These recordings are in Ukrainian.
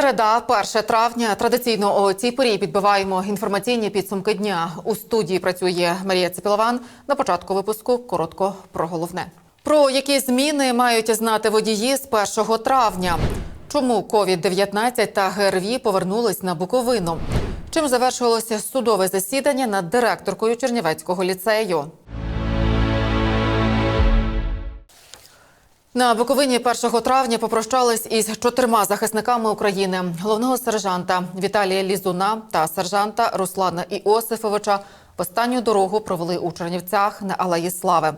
Середа, 1 травня. Традиційно о цій порі підбиваємо інформаційні підсумки дня. У студії працює Марія Цепілован. На початку випуску коротко про головне. Про які зміни мають знати водії з 1 травня. Чому COVID-19 та ГРВІ повернулись на Буковину? Чим завершилося судове засідання над директоркою Чернівецького ліцею? На Буковині 1 травня попрощались із чотирма захисниками України: головного сержанта Віталія Лізуна та сержанта Руслана Іосифовича. Останню дорогу провели у Чернівцях на Алеї Слави.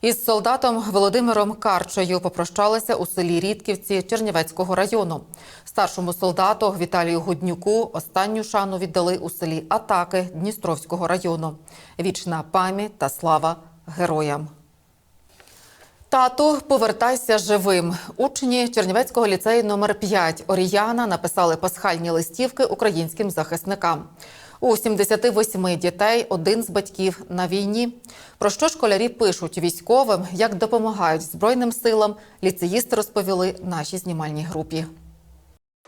Із солдатом Володимиром Карчею попрощалися у селі Рідківці Чернівецького району. Старшому солдату Віталію Гуднюку останню шану віддали у селі Атаки Дністровського району. Вічна пам'ять та слава героям. Тату, повертайся живим. Учні Чернівецького ліцею номер 5 Оріяна написали пасхальні листівки українським захисникам. У 78 дітей один з батьків на війні. Про що школярі пишуть військовим, як допомагають Збройним силам, ліцеїсти розповіли нашій знімальній групі.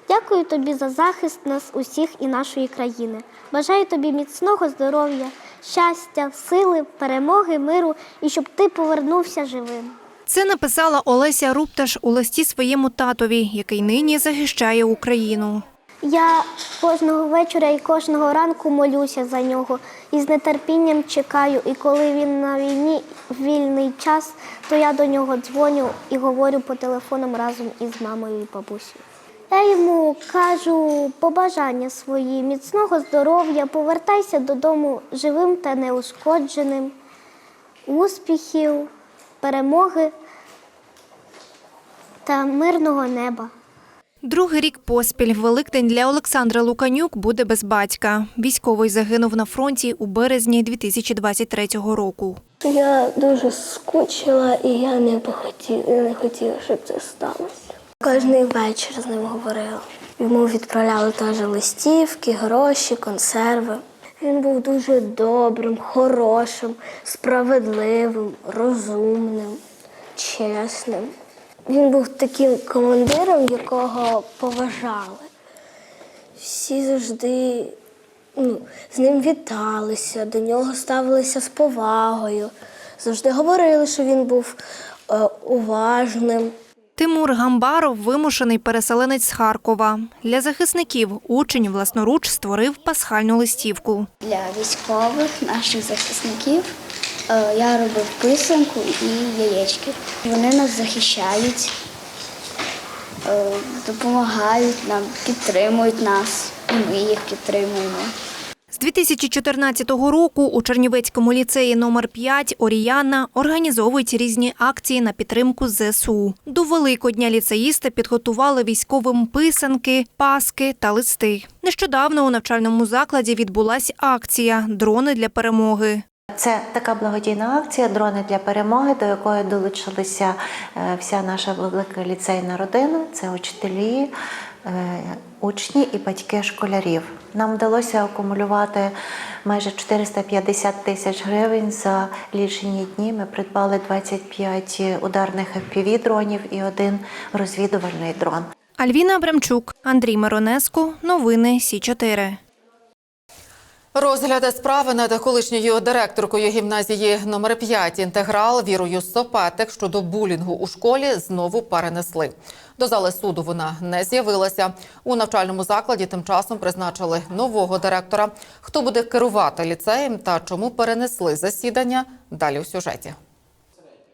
Дякую тобі за захист нас усіх і нашої країни. Бажаю тобі міцного здоров'я, щастя, сили, перемоги, миру і щоб ти повернувся живим. Це написала Олеся Рупташ у листі своєму татові, який нині захищає Україну. Я кожного вечора і кожного ранку молюся за нього і з нетерпінням чекаю. І коли він на війні вільний час, то я до нього дзвоню і говорю по телефонам разом із мамою і бабусею. Я йому кажу побажання свої, міцного здоров'я, повертайся додому живим та неушкодженим, успіхів, перемоги та мирного неба. Другий рік поспіль Великдень для Олександра Луканюк буде без батька. Військовий загинув на фронті у березні 2023 року. Я дуже скучила і я не хотіла, не хотіла, щоб це сталося. Кожний вечір з ним говорила. Йому відправляли теж листівки, гроші, консерви. Він був дуже добрим, хорошим, справедливим, розумним, чесним. Він був таким командиром, якого поважали. Всі завжди ну, з ним віталися, до нього ставилися з повагою. Завжди говорили, що він був е, уважним. Тимур Гамбаров вимушений переселенець з Харкова. Для захисників учень власноруч створив пасхальну листівку. Для військових наших захисників е, я робив писанку і яєчки. Вони нас захищають, е, допомагають нам, підтримують нас, і ми їх підтримуємо. З 2014 року у Чернівецькому ліцеї номер 5 Оріяна організовують різні акції на підтримку ЗСУ. До Великодня ліцеїсти підготували військовим писанки, паски та листи. Нещодавно у навчальному закладі відбулася акція Дрони для перемоги. Це така благодійна акція Дрони для перемоги, до якої долучилися е, вся наша велика ліцейна родина. Це учителі, е, учні і батьки школярів. Нам вдалося акумулювати майже 450 тисяч гривень за лічені дні. Ми придбали 25 ударних FPV-дронів і один розвідувальний дрон. Альвіна Абрамчук, Андрій Маронеску, Новини Сі 4 Розгляд справи над колишньою директоркою гімназії номер 5 інтеграл Вірою Сопетик щодо булінгу у школі знову перенесли. До зали суду вона не з'явилася. У навчальному закладі тим часом призначили нового директора. Хто буде керувати ліцеєм та чому перенесли засідання? Далі у сюжеті.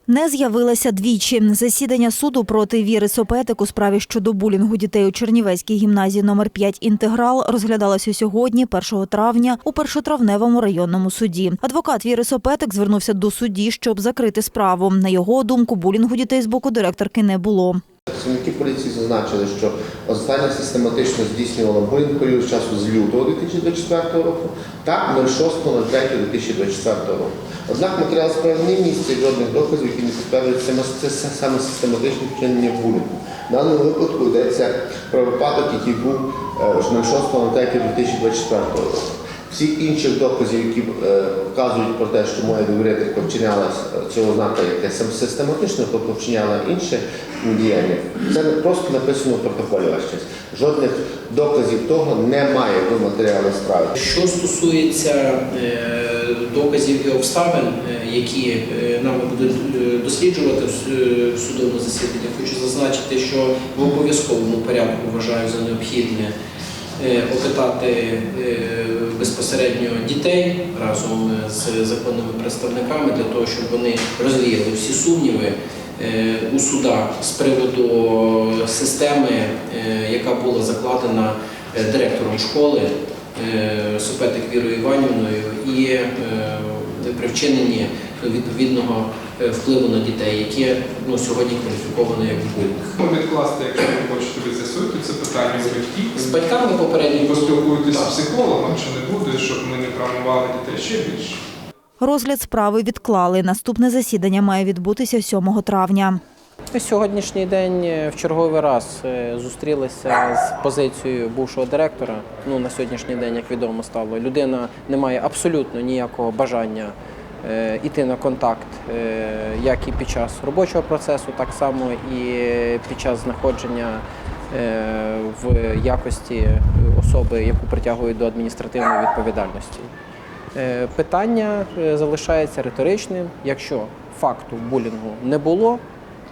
Не з'явилася двічі. Засідання суду проти Віри Сопетик у справі щодо булінгу дітей у Чернівецькій гімназії номер 5 «Інтеграл» розглядалося сьогодні, 1 травня, у першотравневому районному суді. Адвокат Віри Сопетик звернувся до судді, щоб закрити справу. На його думку, булінгу дітей з боку директорки не було. Працівники поліції зазначили, що остання систематично здійснювала період з часу з лютого 2024 року та 06.03.2024 року. Однак матеріал справи не містить жодних доказів, які не підтверджують це саме систематичне вчинення булінгу. В даному випадку йдеться про випадок, який був е, 06.03.2024 року. Всіх інших доказів, які е, вказують про те, що моя довірителька вчиняла цього знака якесь систематично, тобто вчиняла інше діяння, це просто написано в протоколі честь. Жодних доказів того немає в матеріалі справи. Що стосується е, доказів і обставин, е, які нами будуть досліджувати в судовому засіданні, хочу зазначити, що в обов'язковому порядку вважаю за необхідне опитати е, безпосередньо дітей разом з законними представниками для того, щоб вони розвіяли всі сумніви е, у судах з приводу системи, е, яка була закладена е, директором школи е, Сопетик Вірою Іванівною і е, при вчиненні відповідного е, впливу на дітей, яке ну, сьогодні кваліфіковано як булінг. Відкласти, якщо ви хочете, ви з'ясуєте це питання у батьків. З батьками попередньо Поспілкуєтеся з психологом, чи не буде, щоб ми не травмували дітей ще більше. Розгляд справи відклали. Наступне засідання має відбутися 7 травня. На сьогоднішній день е, в черговий раз е, зустрілися з позицією бувшого директора. Ну на сьогоднішній день, як відомо стало, людина не має абсолютно ніякого бажання е, іти на контакт, е, як і під час робочого процесу, так само і під час знаходження е, в якості особи, яку притягують до адміністративної відповідальності. Е, Питання е, залишається риторичним. Якщо факту булінгу не було,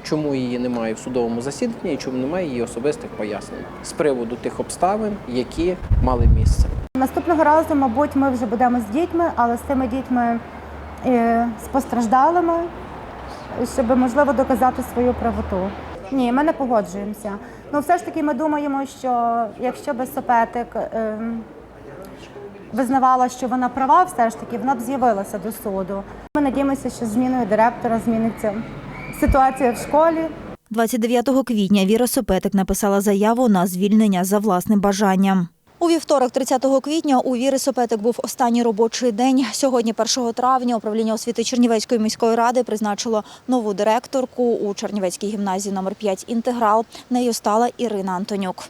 чому її немає в судовому засіданні і чому немає її особистих пояснень з приводу тих обставин, які мали місце. Наступного разу, мабуть, ми вже будемо з дітьми, але з тими дітьми е, з постраждалими, щоб можливо доказати свою правоту. Ні, ми не погоджуємося. Ну, все ж таки, ми думаємо, що якщо би Сопетик е, визнавала, що вона права, все ж таки вона б з'явилася до суду. Ми надіємося, що зміною директора зміниться ситуація в школі. 29 квітня Віра Сопетик написала заяву на звільнення за власним бажанням. У вівторок, 30 квітня, у Віри Сопетик був останній робочий день. Сьогодні, 1 травня, управління освіти Чернівецької міської ради призначило нову директорку у Чернівецькій гімназії номер 5 «Інтеграл». Нею стала Ірина Антонюк.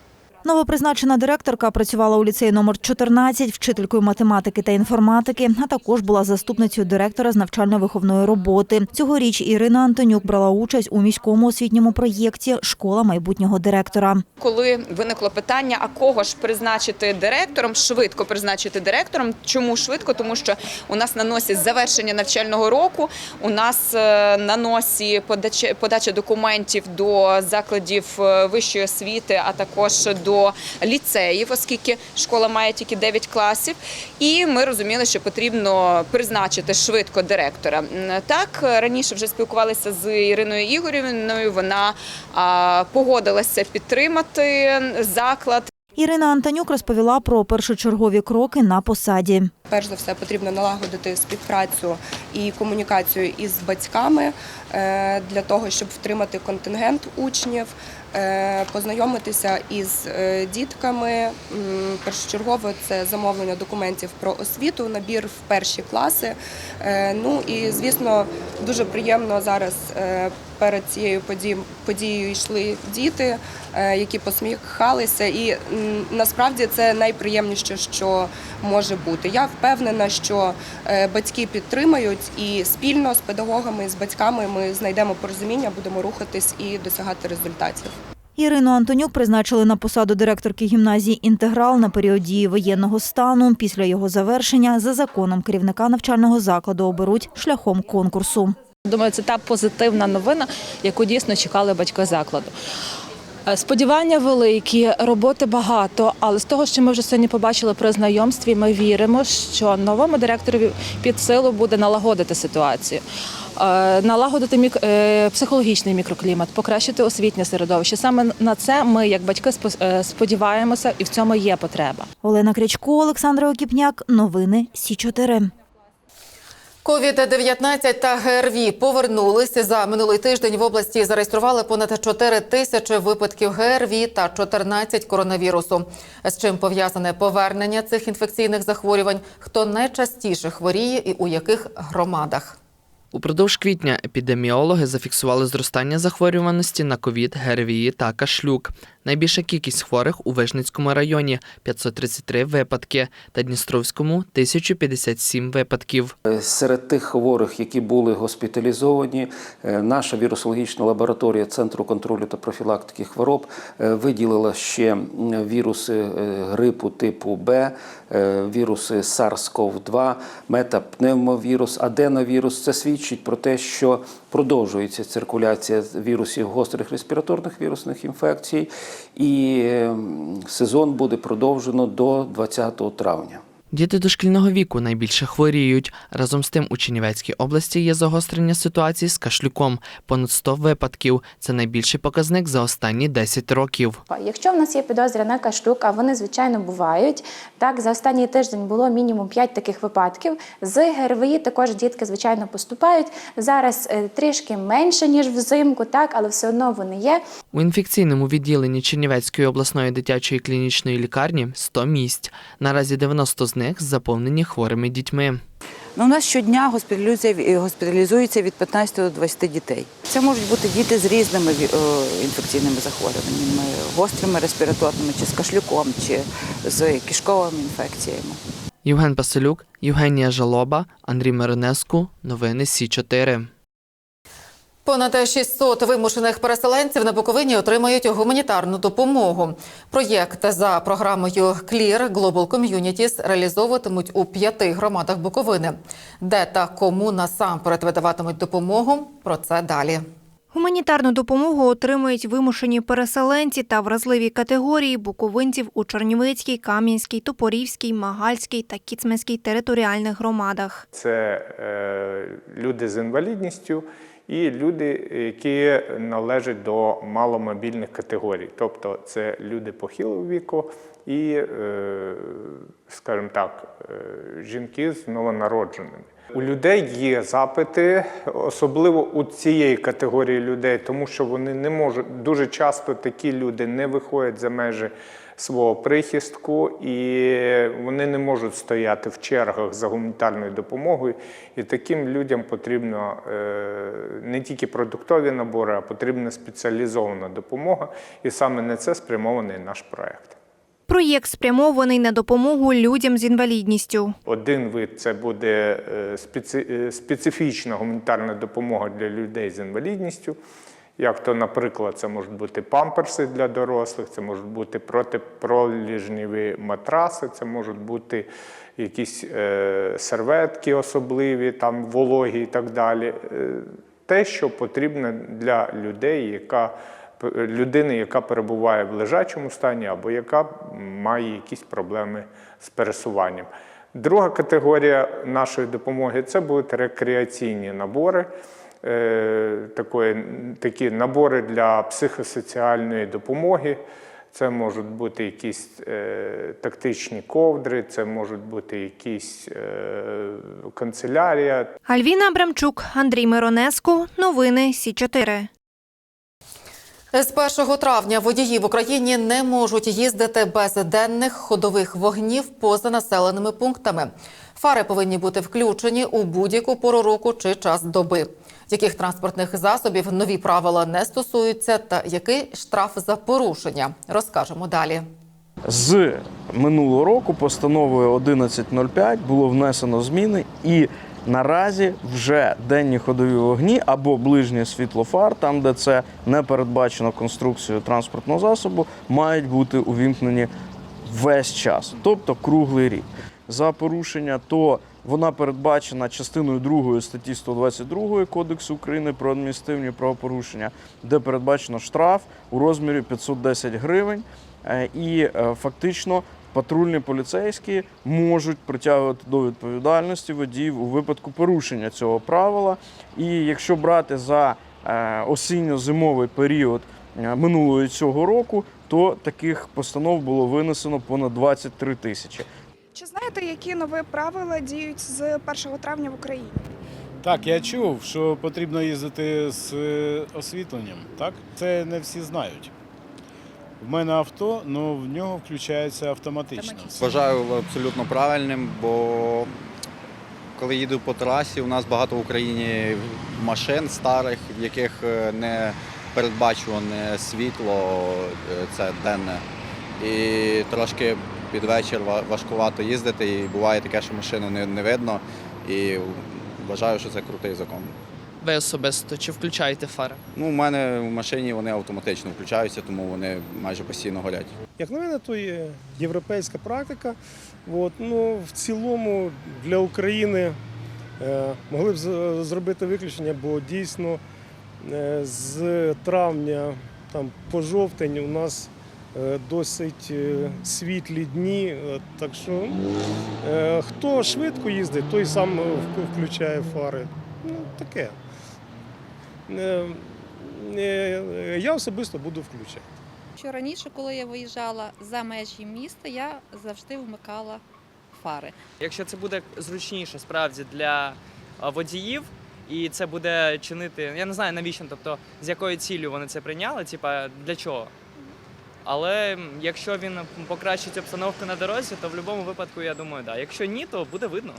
Новопризначена директорка працювала у ліцеї номер 14 вчителькою математики та інформатики, а також була заступницею директора з навчально-виховної роботи. Цьогоріч Ірина Антонюк брала участь у міському освітньому проєкті Школа майбутнього директора. Коли виникло питання, а кого ж призначити директором, швидко призначити директором. Чому швидко? Тому що у нас на носі завершення навчального року. У нас е, на носі подача, подача документів до закладів е, вищої освіти, а також до ліцеїв, оскільки школа має тільки 9 класів. І ми розуміли, що потрібно призначити швидко директора. Так раніше вже спілкувалися з Іриною Ігорівною. Вона а, погодилася підтримати заклад. Ірина Антонюк розповіла про першочергові кроки на посаді. Перш за все потрібно налагодити співпрацю і комунікацію із батьками е, для того, щоб втримати контингент учнів, познайомитися із е, дітками. Першочергово це замовлення документів про освіту, набір в перші класи. Е, Ну і звісно, дуже приємно зараз е, перед цією подією, йшли діти, е, які посміхалися, і насправді це найприємніше, що може бути. Я впевнена, що е, батьки підтримають і спільно з педагогами, з батьками ми знайдемо порозуміння, будемо рухатись і досягати результатів. Ірину Антонюк призначили на посаду директорки гімназії «Інтеграл» на період дії воєнного стану. Після його завершення за законом керівника навчального закладу оберуть шляхом конкурсу. Думаю, це та позитивна новина, яку дійсно чекали батьки закладу. Е, Сподівання великі, роботи багато, але з того, що ми вже сьогодні побачили при знайомстві, ми віримо, що новому директору під силу буде налагодити ситуацію, е, налагодити мік... е, психологічний мікроклімат, покращити освітнє середовище. Саме на це ми, як батьки, спо- сподіваємося, і в цьому є потреба. Олена Крячко, Олександра Окіпняк. Новини Сі 4 COVID-19 та ГРВІ повернулися за минулий тиждень. В області зареєстрували понад 4 тисячі випадків ГРВІ та 14 коронавірусу. З чим пов'язане повернення цих інфекційних захворювань? Хто найчастіше хворіє і у яких громадах? Упродовж квітня епідеміологи зафіксували зростання захворюваності на ковід, ГРВІ та кашлюк. Найбільша кількість хворих у Вижницькому районі 533 випадки та Дністровському 1057 випадків. Е, Серед тих хворих, які були госпіталізовані, е, наша вірусологічна лабораторія Центру контролю та профілактики хвороб е, виділила ще віруси грипу типу Б, віруси SARS-CoV-2, метапневмовірус, аденовірус. Це свідчить про те, що продовжується циркуляція вірусів гострих респіраторних вірусних інфекцій, і сезон буде продовжено до 20 травня. Діти дошкільного віку найбільше хворіють. Разом з тим у Чернівецькій області є загострення ситуації з кашлюком. Понад 100 випадків. Це найбільший показник за останні 10 років. Якщо в нас є підозря на кашлюк, а вони звичайно бувають. Так, за останній тиждень було мінімум 5 таких випадків. З ГРВІ також дітки звичайно поступають. Зараз е, трішки менше ніж взимку, так, але все одно вони є. У інфекційному відділенні Чернівецької обласної дитячої клінічної лікарні 100 місць. Наразі 90 з них заповнені хворими дітьми. Ну, у нас щодня госпіталізується, госпіталізується від 15 до 20 дітей. Це можуть бути діти з різними е, інфекційними захворюваннями, гострими респіраторними, чи з кашлюком, чи з кишковими інфекціями. Євген Пасилюк, Євгенія Жалоба, Андрій Миронеску, Новини Сі 4 Понад 600 вимушених переселенців на Буковині отримають гуманітарну допомогу. Проєкт за програмою Clear Global Communities реалізовуватимуть у п'яти громадах Буковини. Де та кому насамперед видаватимуть допомогу? Про це далі. Гуманітарну допомогу отримують вимушені переселенці та вразливі категорії буковинців у Чернівецькій, Кам'янській, Топорівській, Магальській та Кіцманській територіальних громадах. Це е, люди з інвалідністю і люди, які належать до маломобільних категорій. Тобто це люди похилого віку і, е, скажімо так, е, жінки з новонародженими. У людей є запити, особливо у цієї категорії людей, тому що вони не можуть дуже часто такі люди не виходять за межі свого прихистку, і вони не можуть стояти в чергах за гуманітарною допомогою. І таким людям потрібно е, не тільки продуктові набори, а потрібна спеціалізована допомога. І саме на це спрямований наш проект. Проєкт спрямований на допомогу людям з інвалідністю. Один вид це буде е, е, специфічна гуманітарна допомога для людей з інвалідністю. Як то, наприклад, це можуть бути памперси для дорослих, це можуть бути протипроліжневі матраси, це можуть бути якісь е, серветки особливі, там вологі і так далі. Е, те, що потрібно для людей, яка людини, яка перебуває в лежачому стані або яка має якісь проблеми з пересуванням. Друга категорія нашої допомоги це будуть рекреаційні набори, е, такі набори для психосоціальної допомоги. Це можуть бути якісь е, тактичні ковдри, це можуть бути якісь е, канцелярія, Альвіна Абрамчук, Андрій Миронеску. Новини Сі 4 З 1 травня водії в Україні не можуть їздити без денних ходових вогнів поза населеними пунктами. Фари повинні бути включені у будь-яку пору року чи час доби. Яких транспортних засобів нові правила не стосуються, та який штраф за порушення, розкажемо далі. З минулого року постановою 11.05 було внесено зміни і наразі вже денні ходові вогні або ближнє світло фар, там де це не передбачено конструкцією транспортного засобу, мають бути увімкнені весь час, тобто круглий рік. За порушення, то вона передбачена частиною 2 статті 122 Кодексу України про адміністративні правопорушення, де передбачено штраф у розмірі 510 гривень. Е, І е, фактично патрульні поліцейські можуть притягувати до відповідальності водіїв у випадку порушення цього правила. І якщо брати за е, осінньо-зимовий період е, минулого цього року, то таких постанов було винесено понад 23 тисячі. Чи знаєте, які нові правила діють з 1 травня в Україні? Так, я чув, що потрібно їздити з е, освітленням. Так, це не всі знають. В мене авто, але в нього включається автоматично. Вважаю абсолютно правильним, бо коли їду по трасі, у нас багато в Україні машин старих, в яких е, не непередбачуване світло, е, це денне. І трошки під вечір важкувато їздити, і буває таке, що машину не, не видно. І вважаю, що це крутий закон. Ви особисто чи включаєте фари? Ну, у мене в машині вони автоматично включаються, тому вони майже постійно горять. Як на мене, то є європейська практика. От, ну, в цілому для України е, могли б зробити виключення, бо дійсно е, з травня там, по жовтень у нас е, досить е, світлі дні. Так що е, хто швидко їздить, той сам включає фари. Ну, таке. Е, е, Я особисто буду включати. Що раніше, коли я виїжджала за межі міста, я завжди вмикала фари. Якщо це буде зручніше справді для водіїв, і це буде чинити, я не знаю навіщо, тобто з якою ціллю вони це прийняли, типа для чого. Але якщо він покращить обстановку на дорозі, то в будь-якому випадку я думаю, да. Якщо ні, то буде видно.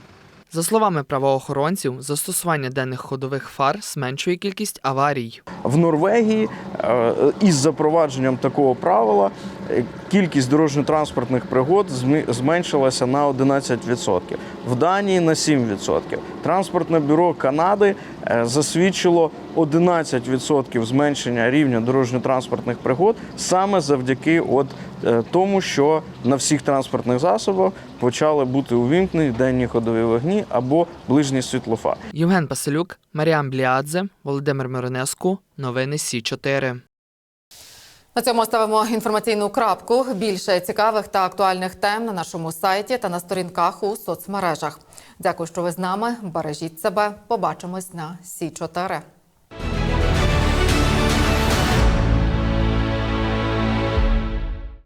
За словами правоохоронців, застосування денних ходових фар зменшує кількість аварій. В Норвегії е, із запровадженням такого правила кількість дорожньо-транспортних пригод зменшилася на 11%, в Данії на 7%. Транспортне бюро Канади е, засвідчило 11% зменшення рівня дорожньо-транспортних пригод саме завдяки от е, тому, що на всіх транспортних засобах почали бути увімкнені денні ходові вогні або ближні світлофари. Євген Паселюк, Маріам Бліадзе, Володимир Миронеску. Новини Сі 4 На цьому ставимо інформаційну крапку. Більше цікавих та актуальних тем на нашому сайті та на сторінках у соцмережах. Дякую, що ви з нами. Бережіть себе. Побачимось на Сі 4